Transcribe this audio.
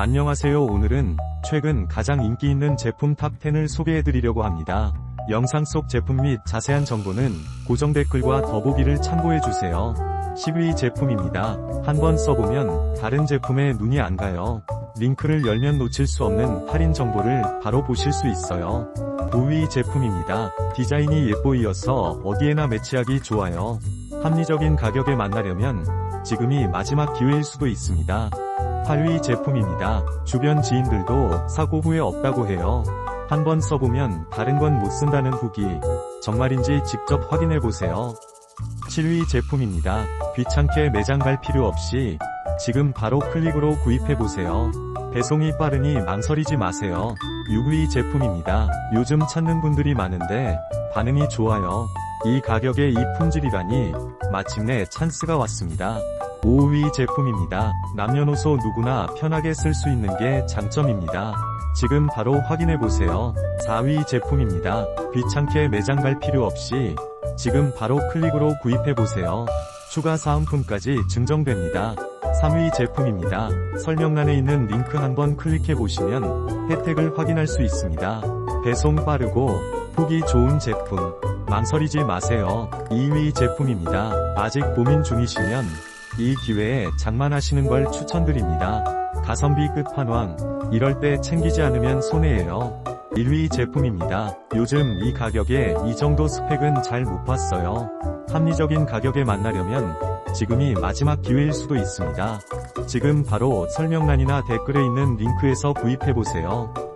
안녕하세요 오늘은 최근 가장 인기 있는 제품 탑10을 소개해드리려고 합니다. 영상 속 제품 및 자세한 정보는 고정 댓글과 더보기를 참고해주세요. 10위 제품입니다. 한번 써보면 다른 제품에 눈이 안 가요. 링크를 열면 놓칠 수 없는 할인 정보를 바로 보실 수 있어요. 5위 제품입니다. 디자인이 예뻐이어서 어디에나 매치하기 좋아요. 합리적인 가격에 만나려면 지금이 마지막 기회일 수도 있습니다. 8위 제품입니다. 주변 지인들도 사고 후에 없다고 해요. 한번 써보면 다른 건 못 쓴다는 후기. 정말인지 직접 확인해보세요. 7위 제품입니다. 귀찮게 매장 갈 필요 없이 지금 바로 클릭으로 구입해보세요. 배송이 빠르니 망설이지 마세요. 6위 제품입니다. 요즘 찾는 분들이 많은데 반응이 좋아요. 이 가격에 이 품질이라니 마침내 찬스가 왔습니다. 5위 제품입니다. 남녀노소 누구나 편하게 쓸 수 있는 게 장점입니다. 지금 바로 확인해보세요. 4위 제품입니다. 귀찮게 매장 갈 필요 없이 지금 바로 클릭으로 구입해보세요. 추가 사은품까지 증정됩니다. 3위 제품입니다. 설명란에 있는 링크 한번 클릭해보시면 혜택을 확인할 수 있습니다. 배송 빠르고 후기 좋은 제품 망설이지 마세요. 2위 제품입니다. 아직 고민 중이시면 이 기회에 장만하시는 걸 추천드립니다. 가성비 끝판왕 이럴 때 챙기지 않으면 손해예요. 1위 제품입니다. 요즘 이 가격에 이 정도 스펙은 잘 못 봤어요. 합리적인 가격에 만나려면 지금이 마지막 기회일 수도 있습니다. 지금 바로 설명란이나 댓글에 있는 링크에서 구입해보세요.